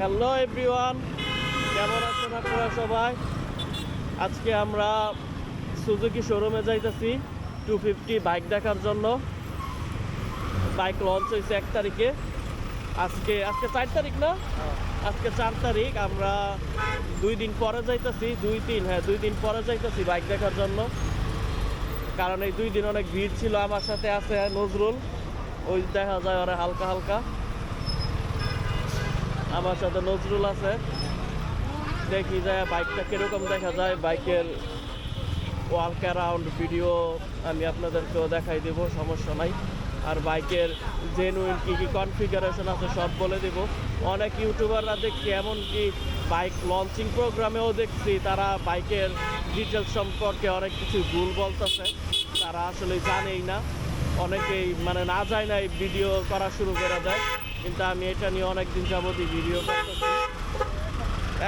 Hello everyone কেমন আছেন আপনারা সবাই? আজকে আমরা সুজুকি শোরুমে যাইতেছি টু ফিফটি বাইক দেখার জন্য। বাইক লঞ্চ হয়েছে এক তারিখে। আজকে আজকে চার তারিখ না? আজকে চার তারিখ আমরা দুই দিন পরে যাইতেছি দুই তিন হ্যাঁ দুই দিন পরে যাইতেছি বাইক দেখার জন্য। কারণ এই দুই দিন অনেক ভিড় ছিল আমার সাথে আছে নজরুল। ওই দেখা যায় ওরা হালকা হালকা। আমার সাথে নজরুল আছে। দেখি যায় বাইকটা কীরকম দেখা যায়। বাইকের ওয়ার্ক অ্যারাউন্ড ভিডিও আমি আপনাদেরকেও দেখাই দেব, সমস্যা নাই। আর বাইকের জেনুইন কী কী কনফিগারেশন আছে সব বলে দেব। অনেক ইউটিউবাররা দেখছি, এমনকি বাইক লঞ্চিং প্রোগ্রামেও দেখছি, তারা বাইকের ডিটেলস সম্পর্কে অনেক কিছু ভুল বলতেছে। তারা আসলে জানেই না। অনেকেই মানে না যায় না এই ভিডিও করা শুরু করে দেয় কিন্তু আমি এটা নিয়ে অনেক দিন যাবতই ভিডিও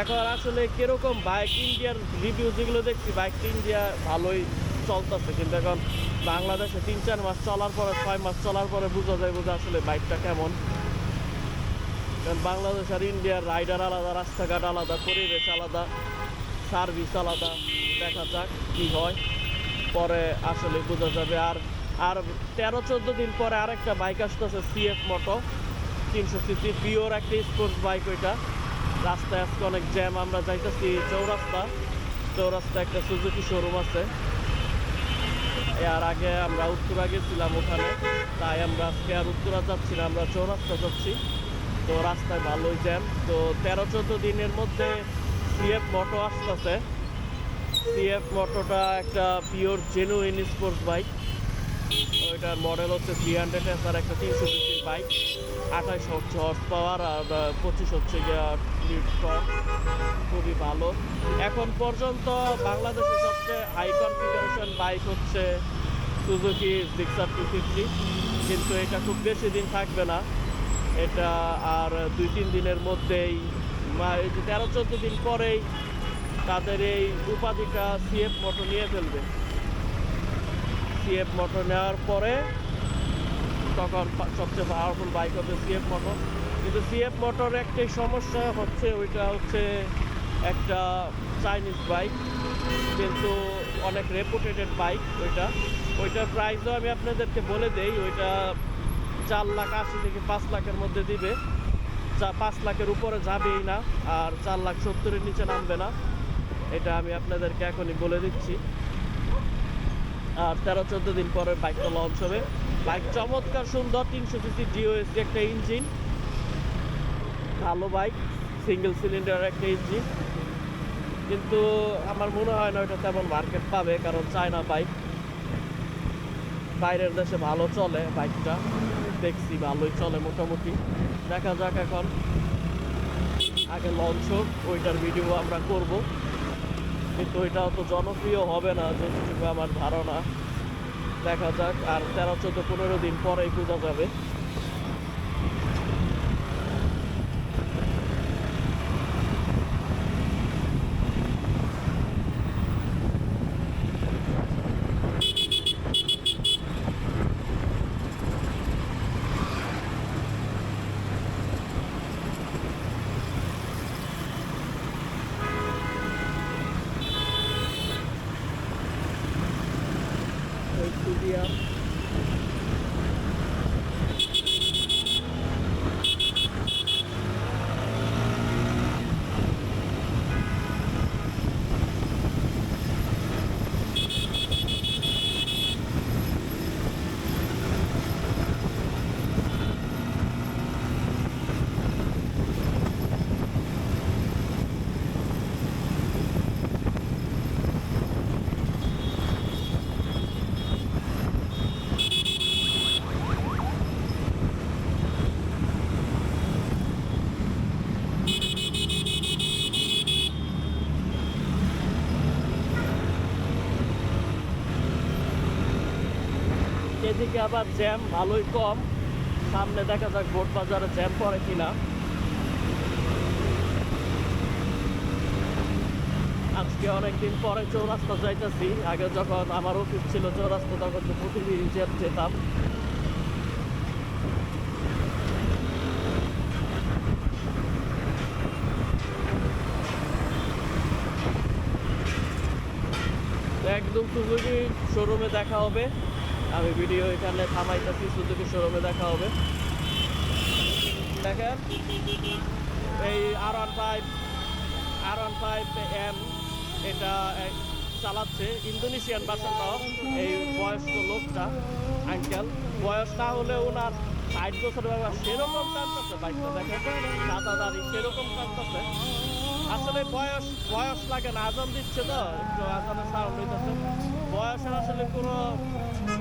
এখন আসলে কীরকম বাইক ইন্ডিয়ার রিভিউ যেগুলো দেখছি বাইক ইন্ডিয়া ভালোই চলতেছে। কিন্তু এখন বাংলাদেশে তিন, চার মাস চলার পরে, ছয় মাস চলার পরে বোঝা যায় বোঝা আসলে বাইকটা কেমন। কারণ বাংলাদেশ আর ইন্ডিয়ার রাইডার আলাদা, রাস্তাঘাট আলাদা, পরিবেশ আলাদা সার্ভিস আলাদা। দেখা যাক কি হয়। পরে আসলে বোঝা যাবে। আর আর তেরো, চোদ্দ দিন পরে আরেকটা বাইক আসতেছে সিএফ মোটো তিনশো সিসি, পিওর একটা স্পোর্টস বাইক ওইটা। রাস্তায় আজকে অনেক জ্যাম আমরা যাইতেছি চৌরাস্তা। চৌরাস্তা একটা সুজুকি শোরুম আছে। এর আগে আমরা উত্তরা গেছিলাম ওখানে। তাই আমরা আজকে আর উত্তরা যাচ্ছি না, আমরা চৌরাস্তা যাচ্ছি। তো রাস্তায় ভালোই জ্যাম তো তেরো, চোদ্দ দিনের মধ্যে সিএফ মোটো আসতেছে। সিএফ মোটোটা একটা পিওর জেনুইন স্পোর্টস বাইক ওইটার মডেল হচ্ছে থ্রি হান্ড্রেড আর একটা তিনশো সিসির বাইক আঠাশ হচ্ছে হর্স পাওয়ার আর পঁচিশ হচ্ছে খুবই ভালো। এখন পর্যন্ত বাংলাদেশের সবচেয়ে হাই কনফিগারেশন বাইক হচ্ছে সুজুকি জিক্সার টু ফিফটি কিন্তু এটা খুব বেশি দিন থাকবে না। এটা আর দুই, তিন দিনের মধ্যেই তেরো, চোদ্দ দিন পরেই তাদের এই উপাধিটা সিএফ মতো নিয়ে ফেলবে। সিএফ মোটর নেওয়ার পরে তখন সবচেয়ে পাওয়ারফুল বাইক হবে সিএফ মোটর কিন্তু সিএফ মোটর একটাই সমস্যা হচ্ছে, ওইটা হচ্ছে একটা চাইনিজ বাইক কিন্তু অনেক রেপুটেটেড বাইক ওইটা। ওইটার প্রাইসও আমি আপনাদেরকে বলে দেই, ওইটা চার লাখ আশি থেকে পাঁচ লাখের মধ্যে দিবে। চা, পাঁচ লাখের উপরে যাবেই না, আর চার লাখ সত্তরের নিচে নামবে না। এটা আমি আপনাদেরকে এখনই বলে দিচ্ছি। তেরো, চোদ্দ দিন পরে বাইকটা লঞ্চ হবে। বাইক চমৎকার, সুন্দর, তিনশো সিসি ডিওএসডি একটা ইঞ্জিন ভালো বাইক সিঙ্গেল সিলিন্ডার একটা ইঞ্জিন কিন্তু আমার মনে হয় না ওটা তেমন মার্কেট পাবে, কারণ চায়না বাইক বাইরের দেশে ভালো চলে বাইকটা। দেখছি ভালোই চলে মোটামুটি। দেখা যাক এখন। আগে লঞ্চ হোক, ওইটার ভিডিও আমরা করব। কিন্তু এটা অত জনপ্রিয় হবে না যতটুকু আমার ধারণা। দেখা যাক, আর তেরো, চোদ্দ, পনেরো দিন পরেই বোঝা যাবে। এদিকে আবার জ্যাম ভালোই কম। সামনে দেখা যাক বোট বাজারে জ্যাম পরে কিনা। আজকে অনেকদিন পরে চৌরাস্তা যাইতেছি। আগে যখন আমার অফিস ছিল চৌরাস্তা, তখন তো প্রতিদিন যেতাম। একদম তুমি শোরুমে দেখা হবে। আমি ভিডিও এখানে থামাইতেছি সুজুকি শোরুমে দেখা হবে। দেখেন, এই R one five R one five M এটা চালাচ্ছে ইন্দোনেশিয়ান ভাষাটাও এই বয়স্ক লোকটা আঙ্কেল বয়স না হলে ওনার ষাট বছর বয়স সেরকম টানতেছে, বাইকটা দেখেন। দাদা দাদি সেরকম টানতেছে। আসলে বয়স বয়স লাগে না, আজান দিচ্ছে তো, একটু আজানের সাউন্ড হইতেছে। বয়সের আসলে কোনো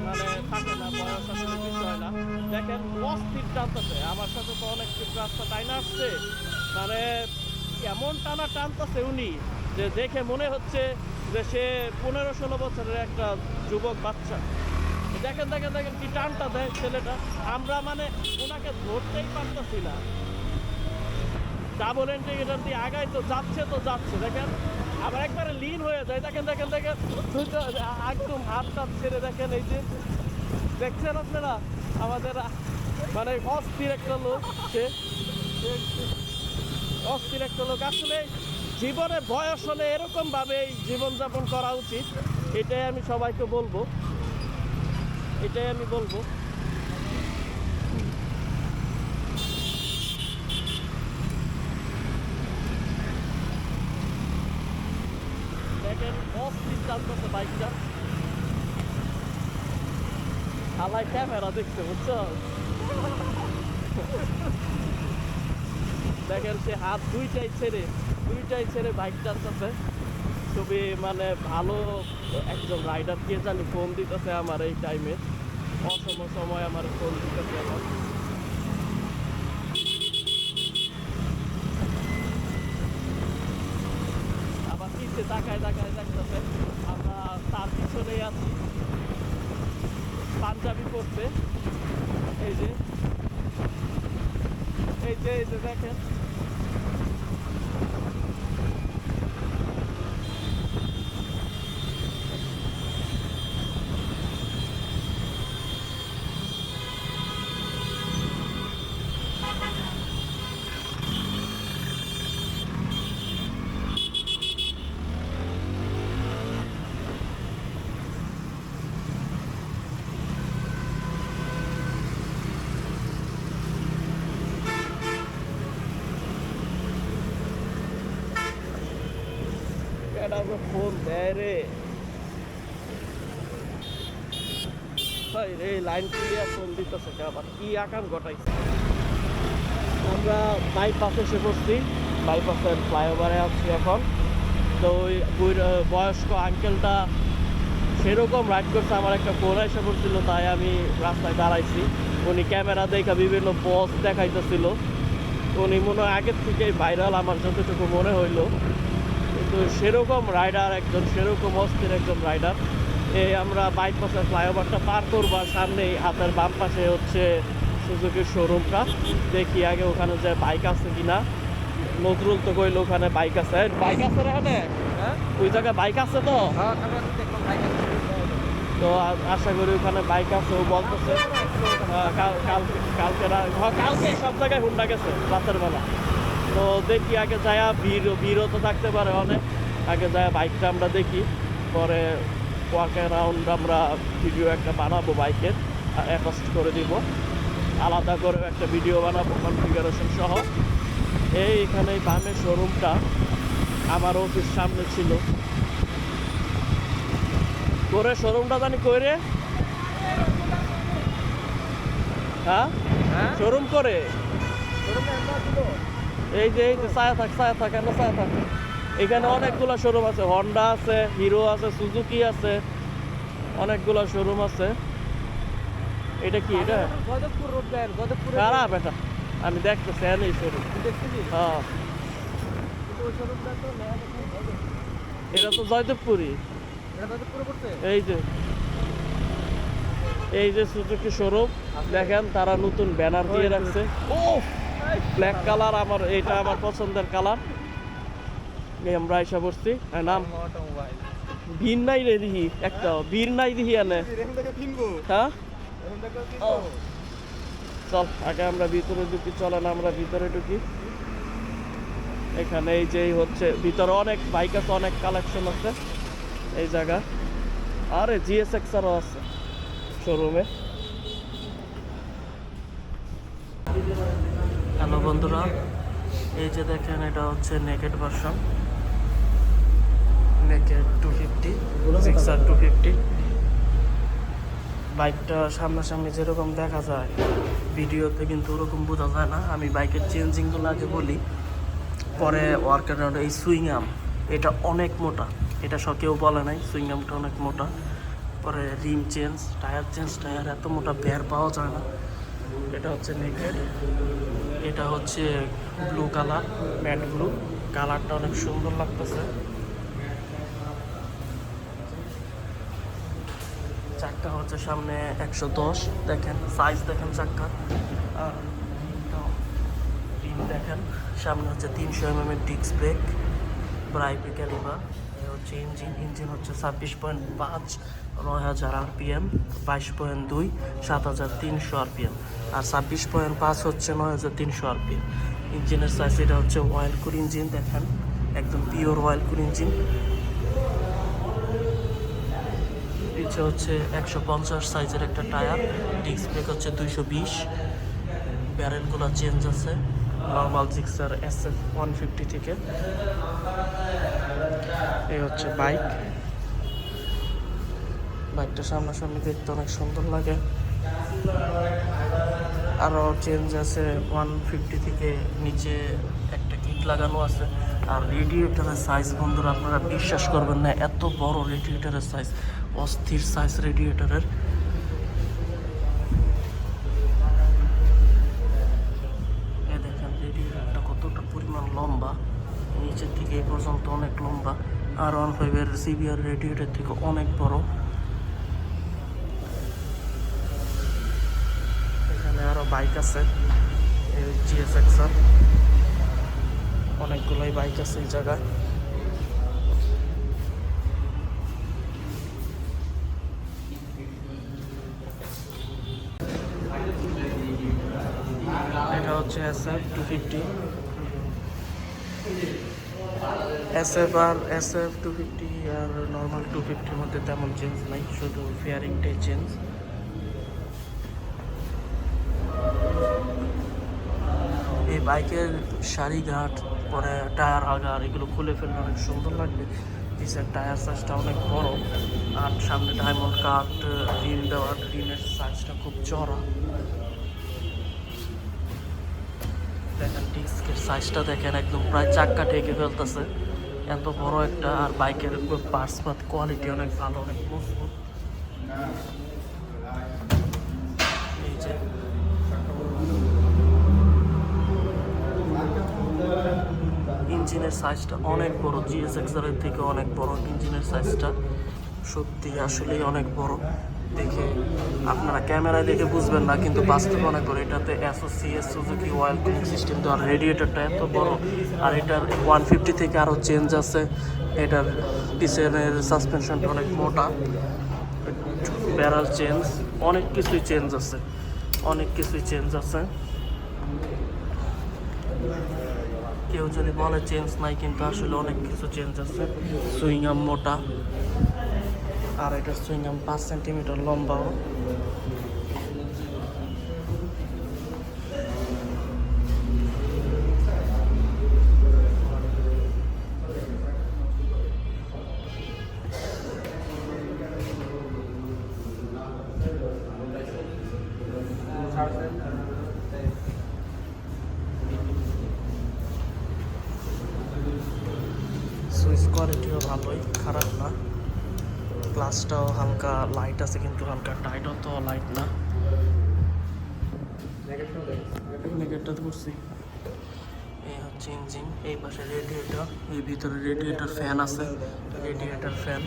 মানে থাকে না, বয়স আসলে বিষয় না। দেখেন, অস্থির টানতেছে। আমার সাথে তো অনেক রাস্তা টাইনা আসছে। মানে এমন টানা টানতেছে উনি, যে দেখে মনে হচ্ছে যে সে পনেরো ষোলো বছরের একটা যুবক বাচ্চা। দেখেন দেখেন দেখেন কি টানটা দেয় ছেলেটা। আমরা মানে ওনাকে ধরতেই পারতেছি না। ডাবল ইন্টিগ্রেটর দিয়ে আগায় তো যাচ্ছে তো যাচ্ছে, দেখেন? আবার একবারে লিন হয়ে যায়, দেখেন দেখেন দেখেন। একদম হাত টাত ছেড়ে দেখেন এই যে। দেখছেন আপনারা? আমাদের মানে অস্থির একটা লোক, সে। অস্থির একটা লোক। আসলে জীবনে বয়স হলে এরকম ভাবেই জীবনযাপন করা উচিত। এটাই আমি সবাইকে বলব। এটাই আমি বলব দেখেন অস্থির চালতেছে বাইকটা খালায় ক্যামেরা দেখছে বুঝছ দেখেন, সে হাত দুইটাই ছেড়ে দুইটাই ছেড়ে বাইক চালাতেছে। খুবই মানে ভালো একজন রাইডার কে জানি ফোন দিতেছে আমার এই টাইমে অসম সময় আমার ফোন দিতেছে আমার। আবার পিছিয়ে তাকায় তাকায় দেখতেছে, আমরা তার পিছনেই আছি। পাঞ্জাবি পরতে এই যে। এই যে এই যে দেখেন এটা আমাকে ফোন দেয় রে রে লাইন ক্লিয়ার ফোন দিতেছে আবার কি আকাম ঘটাইছে আমরা বাইপাসে এসে পড়ছি বাইপাসের ফ্লাইওভারে আছি এখন তো ওই বয়স্ক আঙ্কেলটা সেরকম রাইড করছে আমার একটা ফোন এসে পড়ছিল তাই আমি রাস্তায় দাঁড়াইছি উনি ক্যামেরা দেখা বিভিন্ন পোস্ট দেখাইতেছিল উনি মনে হয় আগের থেকেই ভাইরাল আমার যতটুকু মনে হইল কিন্তু সেরকম রাইডার একজন সেরকম অস্থির একজন রাইডার এই আমরা বাইক বাইপাসের ফ্লাইওভারটা পার করব সামনেই হাতের বাম পাশে হচ্ছে সুজুকির শোরুমটা দেখি আগে ওখানে যে বাইক আছে কিনা। নজরুল তো কইলো ওখানে বাইক আছে। বাইক আছে এখানে? হ্যাঁ? ওই জায়গায় বাইক আছে তো? হ্যাঁ তো আশা করি ওখানে বাইক আছে ও বলতেছে কালকে কালকে সব জায়গায় হুন্ডা গেছে রাতের বেলা। তো দেখি আগে যায়া ভিড় ভিড়ও তো থাকতে পারে অনেক। আগে যায় বাইকটা আমরা দেখি পরে ওয়াক অ্যারাউন্ড আমরা ভিডিও একটা বানাবো বাইকের অ্যাটাচ করে দিব। আলাদা করে একটা ভিডিও বানাবো কনফিগারেশন সহ। এই এখানে বামের শোরুমটা আমার অফিস সামনে ছিল। করে শোরুমটা জানি কইরে হ্যাঁ? হ্যাঁ? শোরুম করে? শোরুমে এই যে এই যে ছায়া থাক ছায়া থাক এনে ছায়া থাক। এখানে অনেকগুলো শোরুম আছে। হন্ডা আছে হিরো আছে সুজুকি আছে অনেকগুলো শোরুম আছে। এটা কি এটা? খারাপ এটা আমি দেখতেছি এনে শোরুম হ্যাঁ। এটা তো জয়দেবপুরি এই যে। এই যে সুজুকি শোরুম দেখেন তারা নতুন ব্যানার দিয়ে রাখছে। ও ব্ল্যাক কালার আমার এটা আমার পছন্দের কালার আমরা এসে পড়ছি। নাম? অটোমোবাইল বীর নাই রে দিহি, একটা। বীর নাই দিহি আনে হ্যাঁ? চল, আগে আমরা ভিতরে ঢুকি, চলেন আমরা ভিতরে ঢুকি। এখানে এই যে হচ্ছে, ভিতরে অনেক বাইক আছে, অনেক কালেকশন আছে। এই জায়গা। আরে জিএসএক্স আরও আছে। শোরুমে হ্যালো বন্ধুরা, এই যে দেখেন এটা হচ্ছে naked version naked two fifty Gixxer two fifty বাইকটা সামনাসামনি যেরকম দেখা যায়, ভিডিওতে কিন্তু ওরকম বোঝা যায় না। আমি বাইকের চেঞ্জিংগুলো আগে বলি, পরে ওয়ার্কার এই সুইংআম, এটা অনেক মোটা। এটা সব কেউ বলে নাই, সুইংআমটা অনেক মোটা। পরে rim change, tyre change, tyre এত মোটা, বের পাওয়া যায় না। এটা হচ্ছে নেকেড এটা হচ্ছে ব্লু কালার ম্যাট ব্লু কালারটা অনেক সুন্দর লাগতেছে। চাক্কা হচ্ছে সামনে একশো দশ। দেখেন সাইজ দেখেন চাক্কা আর দেখেন। সামনে হচ্ছে তিনশো এম এম এর ডিস্ক ব্রেক ব্রাইপে ক্যালিভার হচ্ছে ইঞ্জিন ইঞ্জিন হচ্ছে ছাব্বিশ পয়েন্ট পাঁচ, নয় হাজার আরপিএম বাইশ পয়েন্ট দুই, সাত হাজার তিনশো আরপিএম আর ছাব্বিশ পয়েন্ট পাঁচ হচ্ছে নয় হাজার তিনশো আরপিএম ইঞ্জিনের সাইজ এটা হচ্ছে ওয়েল কুল ইঞ্জিন দেখেন, একদম পিওর ওয়েল কুল ইঞ্জিন পিছে হচ্ছে একশো পঞ্চাশ সাইজের একটা টায়ার ডিস্ক ব্রেক হচ্ছে দুইশো বিশ ব্যারেলগুলো চেঞ্জ আছে normal Gixxer S F one fifty থেকে। এই হচ্ছে বাইক। বাইকটা সামনাসামনি দেখতে অনেক সুন্দর লাগে। আরও চেঞ্জ আছে ওয়ান ফিফটি থেকে নিচে একটা কিট লাগানো আছে। আর রেডিয়েটারের সাইজ বন্ধুরা, আপনারা বিশ্বাস করবেন না, এত বড় রেডিয়েটারের সাইজ অস্থির সাইজ রেডিয়েটারের পর্যন্ত অনেক লম্বা আর ওয়ান ফাইভের সিবিআর রেডিয়েটার থেকে অনেক বড়। এখানে আরও বাইক আছে জিএসএক্স অনেকগুলোই বাইক আছে এই জায়গায়। এটা হচ্ছে S F two fifty S F আর এস এফ টু ফিফটি আর নর্মাল টু ফিফটির মধ্যে তেমন চেঞ্জ নাই, শুধু ফেয়ারিংটাই চেঞ্জ এই বাইকের সারিঘাট, পরে টায়ার আগার, এগুলো খুলে ফেললে অনেক সুন্দর লাগবে। পিসের টায়ার সাইজটা অনেক বড়, আর সামনে ডায়মন্ড কাট রিম দেওয়া, রিমের সাইজটা খুব চড়া দেখেন, ডিস্কের সাইজটা দেখেন, একদম প্রায় চাক্কা ঠেকে ফেলতেছে। এত বড় একটা আর বাইকের পার্টস পাত কোয়ালিটি অনেক ভালো, অনেক মজবুত। এই ইঞ্জিনের সাইজটা অনেক বড় জিএসএক্স এর থেকে অনেক বড়। ইঞ্জিনের সাইজটা সত্যি আসলেই অনেক বড়। দেখে আপনারা ক্যামেরায় দেখে বুঝবেন না, কিন্তু বাস্তবে মনে করে এটাতে অ্যাসোসিএস সুজুকি অয়েল কুলিং সিস্টেম দেওয়া রেডিয়েটারটা এত বড়। আর এটার ওয়ান ফিফটি থেকে আরও চেঞ্জ আছে। এটার পিছনের সাসপেনশনটা অনেক মোটা। ব্যারাল চেঞ্জ অনেক কিছুই চেঞ্জ আছে। অনেক কিছুই চেঞ্জ আছে। কেউ যদি বলে চেঞ্জ নাই, কিন্তু আসলে অনেক কিছু চেঞ্জ আছে। সুইংআম মোটা। আর এটা সুইংআম পাঁচ সেন্টিমিটার লম্বাও সুইচ কোয়ালিটিও ভালোই খারাপ না। গ্লাসটাও হালকা লাইট আছে কিন্তু হালকা। টাইটও তো লাইট না। করছি। এই হচ্ছে ইঞ্জিন এই পাশে রেডিয়েটর এই ভিতরে রেডিয়েটর ফ্যান আছে। রেডিয়েটর ফ্যান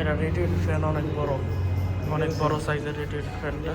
এটা রেডিয়েটর ফ্যান অনেক বড়। অনেক বড় সাইজের রেডিয়েটর ফ্যানটা